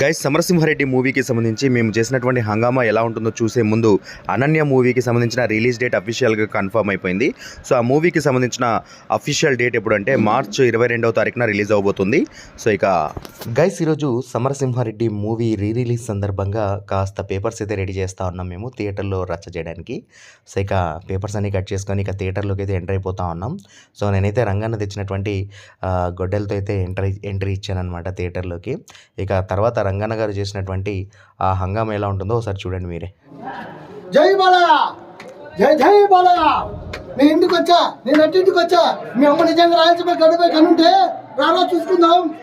Guys Samarasimha Reddy మూవీకి సంబంధించి మేము చేసినటువంటి హంగామా ఎలా ఉంటుందో చూసే ముందు అనన్య మూవీకి సంబంధించిన రిలీజ్ డేట్ అఫీషియల్గా కన్ఫర్మ్ అయిపోయింది. సో ఆ మూవీకి సంబంధించిన అఫీషియల్ డేట్ ఎప్పుడంటే మార్చ్ ఇరవై రెండవ తారీఖున రిలీజ్ అవబోతుంది. సో ఇక గైస్ ఈరోజు సమరసింహారెడ్డి మూవీ రీ రిలీజ్ సందర్భంగా కాస్త పేపర్స్ అయితే రెడీ చేస్తూ ఉన్నాం మేము థియేటర్లో రచ్చ చేయడానికి. సో ఇక పేపర్స్ అన్ని కట్ చేసుకొని ఇక థియేటర్లోకి అయితే ఎంటర్ అయిపోతా ఉన్నాం. సో నేనైతే రంగన్న తెచ్చినటువంటి గొడ్డలతో అయితే ఎంట్రీ ఎంట్రీ ఇచ్చాను అనమాట థియేటర్లోకి. ఇక తర్వాత రంగన్న గారు చేసినటువంటి ఆ హంగామా ఎలా ఉంటుందో ఒకసారి చూడండి మీరే. జై బాలయ్య! జై జై బాలయ్య! నేను ఇంటికి వచ్చా? నేను అట్టింటికి వచ్చా? మీ అమ్మ నిజంగా రాయలసీమ గడిపై కనుంటే రారా చూసుకుందాం.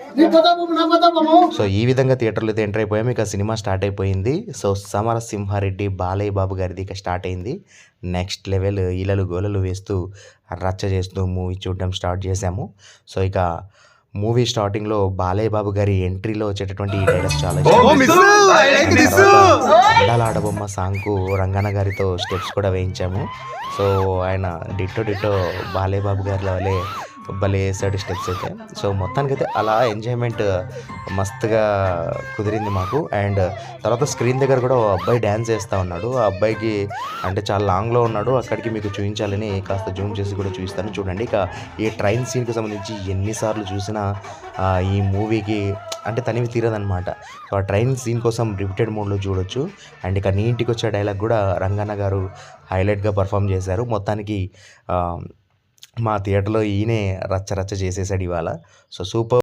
సో ఈ విధంగా థియేటర్లో అయితే ఎంటర్ అయిపోయాం. ఇక సినిమా స్టార్ట్ అయిపోయింది. సో సమరసింహారెడ్డి బాలయ్య బాబు గారిది ఇక స్టార్ట్ అయింది. నెక్స్ట్ లెవెల్ ఈలలు గోలలు వేస్తూ రచ్చ చేస్తూ మూవీ చూడడం స్టార్ట్ చేశాము. సో ఇక మూవీ స్టార్టింగ్లో బాలయ్య బాబు గారి ఎంట్రీలో వచ్చేటటువంటి ఈ డైలాగ్ చాలా ఇష్టం. ఆడబొమ్మ సాంగ్కు రంగన్న గారితో స్టెప్స్ కూడా వేయించాము. సో ఆయన డిట్టో డిట్టో బాలయ్య బాబు గారి వల్లే భలే వేసాడు స్టెప్స్ అయితే. సో మొత్తానికైతే అలా ఎంజాయ్మెంట్ uh, మస్తుగా కుదిరింది మాకు. అండ్ uh, తర్వాత స్క్రీన్ దగ్గర కూడా ఓ అబ్బాయి డ్యాన్స్ చేస్తూ ఉన్నాడు. ఆ అబ్బాయికి అంటే చాలా లాంగ్లో ఉన్నాడు. అక్కడికి మీకు చూపించాలని కాస్త జూమ్ చేసి కూడా చూపిస్తాను చూడండి ఇక ఈ ట్రైన్ సీన్కి సంబంధించి ఎన్నిసార్లు చూసినా ఈ మూవీకి అంటే తనివి తీరదనమాట సో ఆ ట్రైన్ సీన్ కోసం రిపీటెడ్ మోడ్లో చూడొచ్చు. అండ్ ఇక నీ ఇంటికి వచ్చే డైలాగ్ కూడా రంగన్న గారు హైలైట్గా పర్ఫామ్ చేశారు. మొత్తానికి మా థియేటర్లో ఈయనే రచ్చ రచ్చ చేసేసాడు ఇవాళ. So super